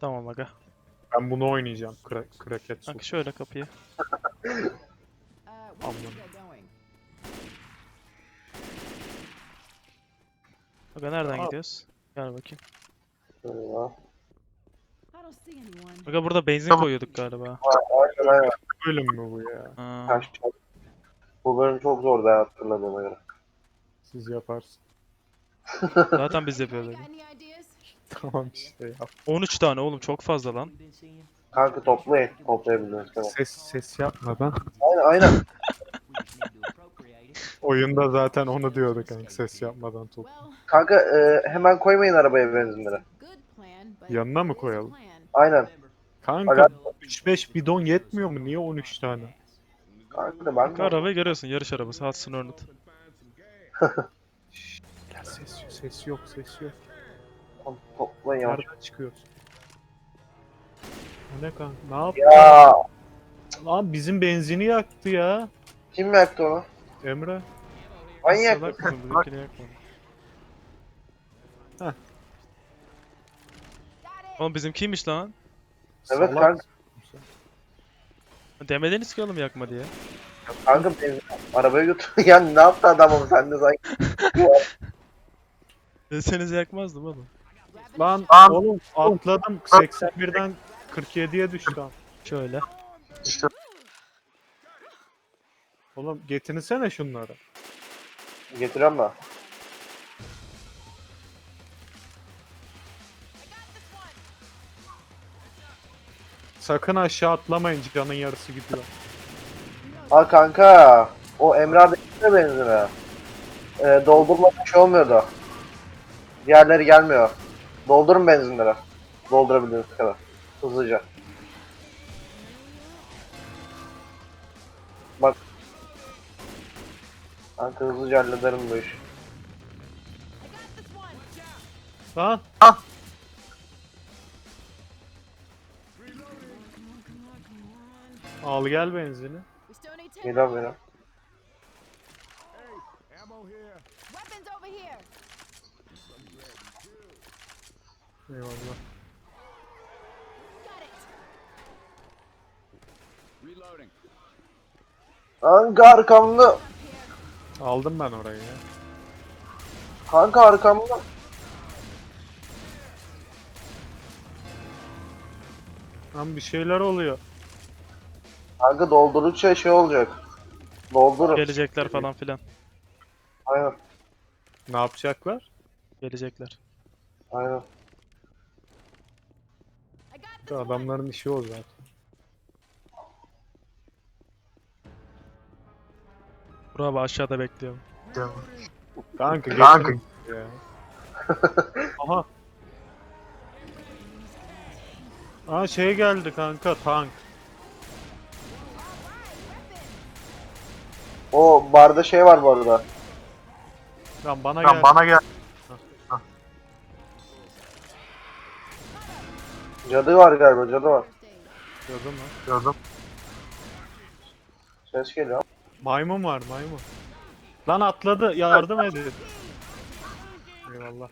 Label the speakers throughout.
Speaker 1: Tamam aga.
Speaker 2: Ben bunu oynayacağım. Kra kraket su.
Speaker 1: Bak şöyle kapıyı.
Speaker 3: Going?
Speaker 1: Aga nereden
Speaker 2: Aa.
Speaker 1: gidiyoruz? Gel bakayım.
Speaker 3: Anyone.
Speaker 1: Aga burada benzin koyuyorduk galiba.
Speaker 4: Aynen aynen.
Speaker 2: Bölüm mü bu ya?
Speaker 1: Ha.
Speaker 4: Kaç- Bu bölüm çok zordu ya hatırladığıma göre.
Speaker 2: Siz yaparsın.
Speaker 1: Zaten biz yapıyorduk.
Speaker 3: Got any ideas?
Speaker 2: Tamam işte ya.
Speaker 1: 13 tane oğlum çok fazla lan.
Speaker 4: Kanka toplayın. Toplayabildiğiniz kadar.
Speaker 2: Ses ses yapmadan.
Speaker 4: Aynen aynen.
Speaker 2: Oyunda zaten onu diyordu kanka ses yapmadan top.
Speaker 3: Well,
Speaker 4: Kanka e, hemen koymayın arabaya benzinleri.
Speaker 2: Yanına mı koyalım?
Speaker 4: Aynen.
Speaker 2: Kanka
Speaker 4: Aga-
Speaker 2: 3-5 bidon yetmiyor mu? Niye 13 tane?
Speaker 4: Kanka ben
Speaker 1: Bak arabayı görüyorsun yarış arabası Hudson Hornet.
Speaker 2: Ya ses ses yok, ses yok.
Speaker 4: Tamam, toplayın yavaş.
Speaker 2: Nereden çıkıyoruz? Ne kanka? Ne yaptı?
Speaker 4: Ya
Speaker 2: Lan bizim benzini yaktı ya.
Speaker 4: kim yaktı onu?
Speaker 2: Emre.
Speaker 4: Manyak.
Speaker 1: Salak mısın bizimkini. Oğlum bizimkiymiş lan.
Speaker 4: Evet
Speaker 2: salak
Speaker 4: kanka.
Speaker 1: Demediniz ki oğlum yakma diye.
Speaker 4: Kanka benzin arabaya götür. ya ne yaptı adam onu sen de sanki.
Speaker 1: Deseniz yakmazdım oğlum.
Speaker 2: Lan oğlum atladım 81'den 47'ye düştü. am.
Speaker 1: Şöyle.
Speaker 2: Oğlum getirsene şunları.
Speaker 4: Getiriyorum da.
Speaker 2: Sakın aşağı atlamayın canın yarısı gidiyor.
Speaker 4: Al kanka. O Emre abi gitti benzine. E, doldurma bir şey olmuyordu. Diğerleri gelmiyor. Doldurun benzinleri. Doldurabildiğiniz kadar. Hızlıca. Bak. Kanka hızlıca hallederim bu işi.
Speaker 2: Lan al gel benzini.
Speaker 3: We still
Speaker 2: Eyvallah.
Speaker 4: Kanka arkamda.
Speaker 2: Aldım ben orayı ya.
Speaker 4: Kanka arkamda.
Speaker 2: Lan bir şeyler oluyor.
Speaker 4: Kanka doldurdukça şey olacak. Doldurun.
Speaker 1: Gelecekler falan filan.
Speaker 4: Aynen.
Speaker 2: Ne yapacaklar?
Speaker 1: Gelecekler.
Speaker 4: Aynen.
Speaker 2: Adamların işi o zaten.
Speaker 1: Abi aşağıda bekliyorum.
Speaker 2: Kanka
Speaker 4: Kanka.
Speaker 2: ya. Aha. Aa şey geldi kanka tank.
Speaker 4: O barda şey var bu arada.
Speaker 2: Lan bana gel.
Speaker 4: gel. Cadı var galiba cadı var.
Speaker 2: Gördün mü?
Speaker 4: Gördüm. Ses geliyor.
Speaker 2: Maymun var maymun. Lan atladı yardım edin. Eyvallah.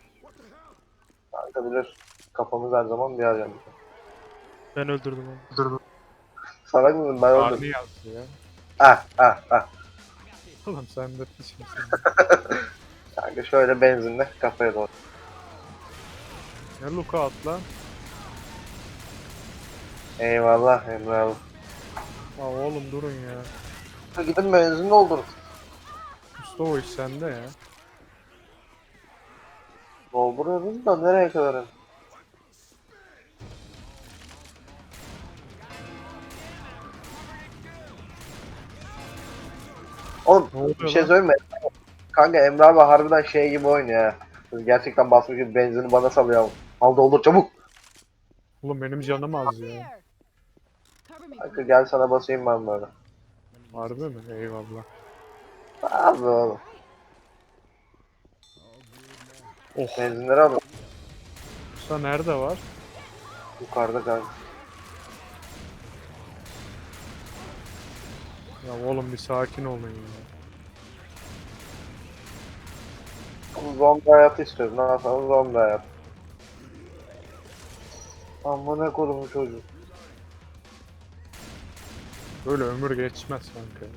Speaker 4: Kanka bilir. Kafamız her zaman bir yer.
Speaker 1: Ben öldürdüm onu.
Speaker 4: Salak mısın ben
Speaker 2: Arni
Speaker 4: öldüm.
Speaker 2: yazdı ya.
Speaker 4: Ah ah ah.
Speaker 2: Oğlum sen de piçmişsin.
Speaker 4: Kanka şöyle benzinle kafaya doğru.
Speaker 2: Ne luka at lan.
Speaker 4: Eyvallah Emre abi.
Speaker 2: Aa oğlum durun ya.
Speaker 4: Gidin benzin doldurun.
Speaker 2: Usta o iş sende ya.
Speaker 4: Dolduruyoruz da nereye kadar? Oğlum
Speaker 2: oluyor
Speaker 4: bir şey
Speaker 2: lan?
Speaker 4: söyleyeyim mi? Kanka Emre abi harbiden şey gibi oynuyor ha. Gerçekten basmış gibi benzini bana salıyor. Al doldur çabuk.
Speaker 2: Oğlum benim canım az ya.
Speaker 4: Kanka gel sana basayım ben böyle.
Speaker 2: Harbi mi? Eyvallah.
Speaker 4: Abi oğlum.
Speaker 2: Oh.
Speaker 4: Benzinleri alın.
Speaker 2: Usta nerede var?
Speaker 4: Yukarıda kanka.
Speaker 2: Ya oğlum bir sakin olun ya.
Speaker 4: Zombi hayatı istiyoruz. Ne yapalım zombi hayatı. Amına kodumu çocuğu.
Speaker 2: Böyle ömür geçmez kanka.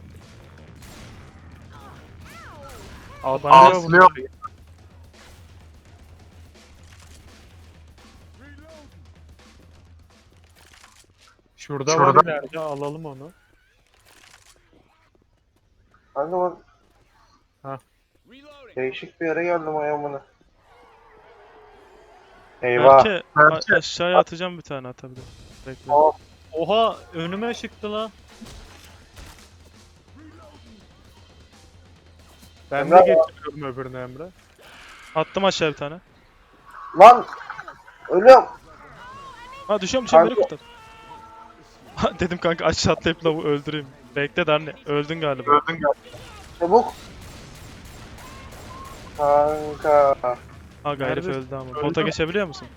Speaker 2: Atlıyor bunlar. Şurada,
Speaker 4: Şurada.
Speaker 2: var ileride alalım onu.
Speaker 4: Kanka ben...
Speaker 2: Ha.
Speaker 4: Değişik bir yere geldim ayağımını. Eyvah.
Speaker 1: Belki a- aşağıya atacağım bir tane atabilirim. Bekle.
Speaker 4: Aa,
Speaker 2: Oha önüme çıktı lan. Ben
Speaker 4: Emre-
Speaker 2: de getiriyorum öbürünü Emre.
Speaker 1: Attım aşağı bir tane.
Speaker 4: Lan! Ölüyorum.
Speaker 1: Ha düşüyorum beni
Speaker 4: Kanka.
Speaker 1: kurtar. Ha, Dedim kanka aşağı atlayıp lavu öldüreyim. Bekle de anne. Öldün galiba.
Speaker 4: Öldün Çabuk. Kanka.
Speaker 1: Ha herif
Speaker 2: Nerede?
Speaker 1: öldü ama.
Speaker 2: Öldü
Speaker 1: Bota
Speaker 2: mü?
Speaker 1: geçebiliyor musun?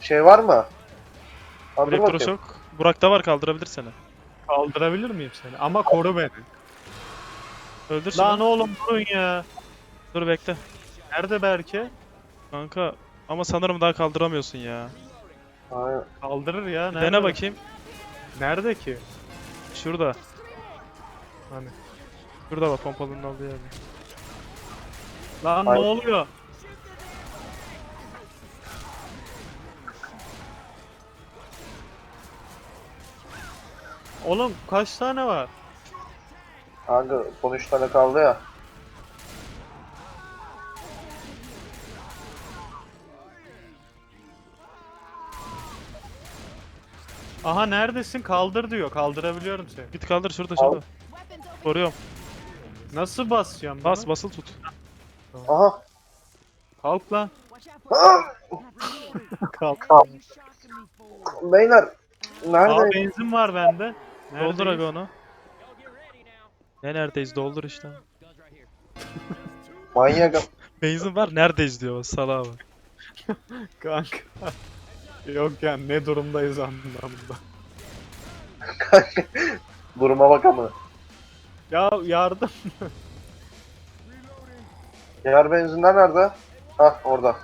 Speaker 4: Şey var mı? Hadi bakayım.
Speaker 1: Elektroşok. Burak'ta var kaldırabilir seni.
Speaker 2: Kaldırabilir miyim seni? Ama koru beni.
Speaker 1: Öldür şunu.
Speaker 2: Lan oğlum durun ya.
Speaker 1: Dur bekle.
Speaker 2: Nerede Berke?
Speaker 1: Kanka ama sanırım daha kaldıramıyorsun ya.
Speaker 4: Aynen.
Speaker 2: Kaldırır ya. Nerede?
Speaker 1: Dene bakayım.
Speaker 2: Nerede ki?
Speaker 1: Şurada.
Speaker 2: Hani.
Speaker 1: Şurada bak pompalının olduğu yerde.
Speaker 2: Lan
Speaker 4: Ay.
Speaker 2: ne oluyor? Oğlum kaç tane var?
Speaker 4: Kanka son üç tane kaldı ya.
Speaker 2: Aha neredesin? Kaldır diyor. Kaldırabiliyorum seni.
Speaker 1: Git kaldır şurada
Speaker 4: Al.
Speaker 1: şurada. Koruyorum.
Speaker 2: Nasıl basacağım bunu?
Speaker 1: Bas basılı tut.
Speaker 4: Aha.
Speaker 2: Kalk lan.
Speaker 4: Ah!
Speaker 2: Kalk.
Speaker 4: Beyler.
Speaker 2: Aa
Speaker 4: Nerede?
Speaker 2: benzin var bende.
Speaker 1: Doldur
Speaker 2: Neredeyiz?
Speaker 1: aga onu. Ne neredeyiz doldur işte.
Speaker 4: Manyak.
Speaker 1: Benzin var neredeyiz diyor salağa bak.
Speaker 2: Kanka. Yok yani ne durumdayız anlamında.
Speaker 4: Kanka. Duruma bak ama.
Speaker 2: Ya yardım.
Speaker 4: Diğer benzinler nerede? Hah orada.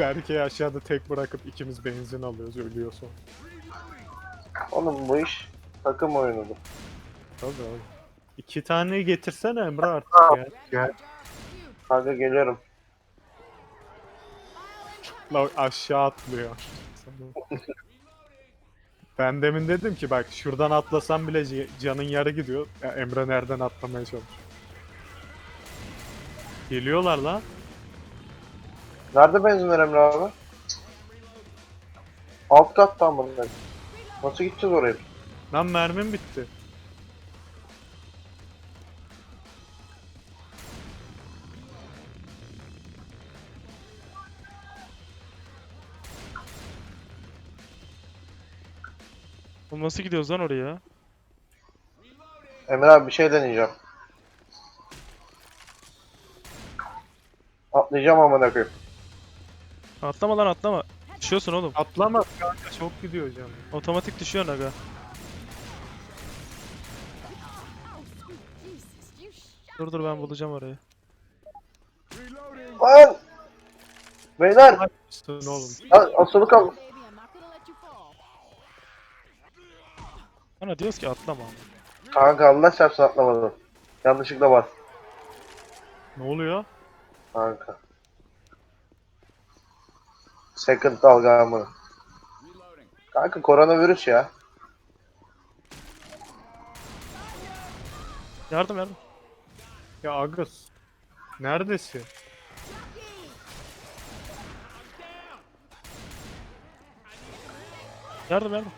Speaker 2: Berke'yi aşağıda tek bırakıp ikimiz benzin alıyoruz ölüyor sonra.
Speaker 4: Oğlum bu iş takım oyunudur.
Speaker 2: Tabii abi. İki tane getirsene Emre artık ya.
Speaker 4: Kanka geliyorum.
Speaker 2: La aşağı atlıyor. ben demin dedim ki bak şuradan atlasam bile c- canın yarı gidiyor. Ya Emre nereden atlamaya çalışıyor. Geliyorlar lan.
Speaker 4: Nerede benzinler Emre abi? Alt kattan bunlar. Nasıl gideceğiz oraya?
Speaker 2: Lan mermim bitti.
Speaker 1: Oğlum nasıl gidiyoruz lan oraya?
Speaker 4: Emre abi bir şey deneyeceğim. Atlayacağım amına koyayım.
Speaker 1: Atlama lan atlama. Düşüyorsun oğlum.
Speaker 2: Atlama kanka çok gidiyor canım.
Speaker 1: Otomatik düşüyorsun aga. Dur dur ben bulacağım orayı.
Speaker 4: Lan! Beyler!
Speaker 2: Üstün oğlum.
Speaker 4: a- Asılı kal.
Speaker 1: Bana diyoruz ki atlama.
Speaker 4: Kanka Allah çarpsın atlamadım. Yanlışlıkla var.
Speaker 2: Ne oluyor?
Speaker 4: Kanka. Second dalga amına. Kanka koronavirüs ya.
Speaker 1: Yardım yardım.
Speaker 2: Ya Agus. Neredesin?
Speaker 1: Yardım yardım.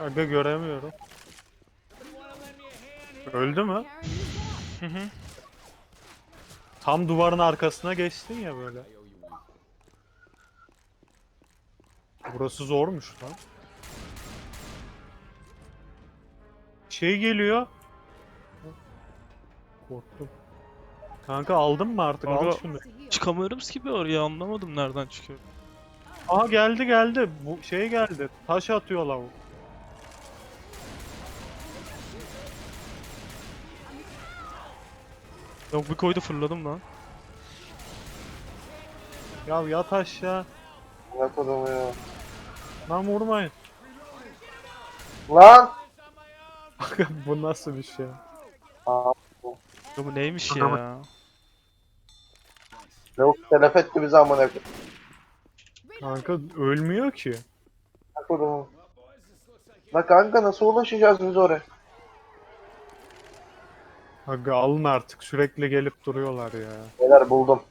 Speaker 2: Aga göremiyorum. Öldü mü?
Speaker 1: Hı hı.
Speaker 2: Tam duvarın arkasına geçtin ya böyle. Burası zormuş lan. Şey geliyor. Korktum. Kanka aldın mı artık? Al
Speaker 1: Kanka-
Speaker 2: şunu.
Speaker 1: Çıkamıyoruz ki bir oraya anlamadım nereden çıkıyor.
Speaker 2: Aha geldi geldi. Bu şey geldi. Taş atıyor lavuk.
Speaker 1: Yok bir koydu fırladım lan.
Speaker 2: Ya yat aşağı.
Speaker 4: Ne kodumu ya.
Speaker 2: Lan vurmayın.
Speaker 4: Lan!
Speaker 2: Bu nasıl bir şey?
Speaker 4: Aa,
Speaker 1: Ya bu neymiş ya?
Speaker 4: lavuk telef etti bizi amına koyayım.
Speaker 2: Kanka ölmüyor ki.
Speaker 4: Kodumu. La kanka nasıl ulaşacağız biz oraya?
Speaker 2: Aga alın artık sürekli gelip duruyorlar ya.
Speaker 4: Beyler buldum.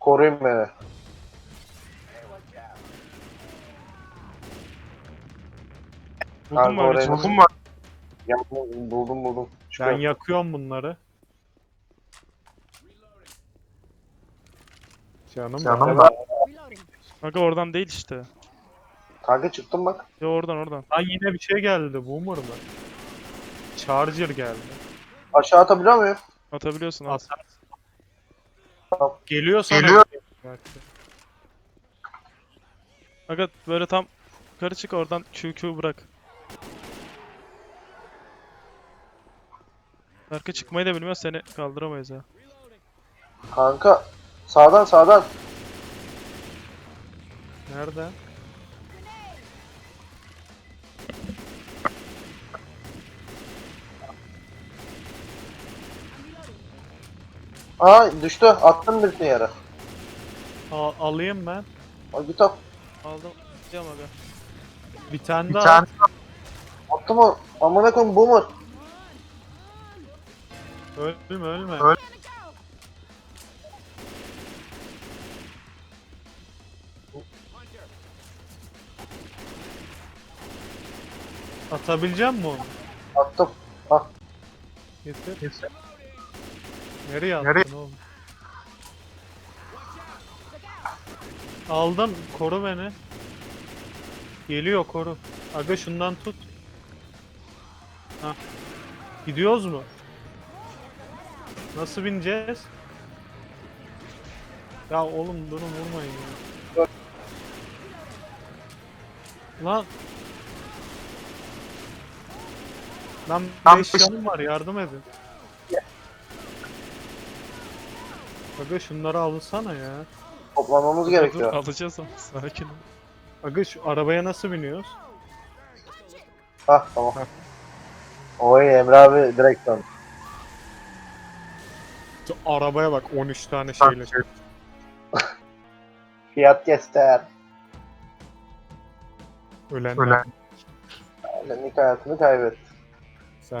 Speaker 4: Koruyun beni.
Speaker 1: Buldun mu öyle çıkış?
Speaker 4: nasıl- Ya, buldum buldum.
Speaker 2: Ben
Speaker 4: Çıkıyorum.
Speaker 2: yakıyorum bunları. Canım,
Speaker 4: Canım
Speaker 3: Reloading.
Speaker 1: Kanka oradan değil işte.
Speaker 4: Kanka çıktım bak.
Speaker 1: Ya oradan oradan.
Speaker 2: Lan yine bir şey geldi. Boomer mı? Charger geldi.
Speaker 4: Aşağı atabiliyor muyum?
Speaker 1: Atabiliyorsun at.
Speaker 2: At.
Speaker 4: Tamam.
Speaker 2: Geliyor sana.
Speaker 4: Geliyor.
Speaker 1: Kanka böyle tam yukarı çık oradan QQ bırak. Berke çıkmayı da bilmiyor seni kaldıramayız ya.
Speaker 4: Kanka sağdan sağdan.
Speaker 2: Nerede?
Speaker 4: Aa düştü. Attım birisini yere.
Speaker 2: Al- alayım ben.
Speaker 4: Al git al.
Speaker 1: Aldım. Gideceğim aga.
Speaker 2: Bir tane daha.
Speaker 4: Attım o. Amına koyayım boomer.
Speaker 2: Ölme ölme. Atabileceğim mi onu?
Speaker 4: Attım. Ah.
Speaker 2: Getir. Nereye attın oğlum? Aldım. Koru beni. Geliyor koru. Aga şundan tut. Hah. Gidiyoruz mu? Nasıl bineceğiz? Ya oğlum durun vurmayın ya. Lan. Lan 5 canım var yardım edin. Aga şunları alsana ya.
Speaker 4: Toplamamız
Speaker 1: Dur,
Speaker 4: gerekiyor.
Speaker 1: alacağız ama sakin ol.
Speaker 2: Aga şu arabaya nasıl biniyoruz?
Speaker 4: Hah tamam. Oy Emre abi direkt dön.
Speaker 2: Şu arabaya bak 13 tane şeyle.
Speaker 4: Fiyat göster.
Speaker 2: Ölenler.
Speaker 4: Ölenlik hayatını kaybetti.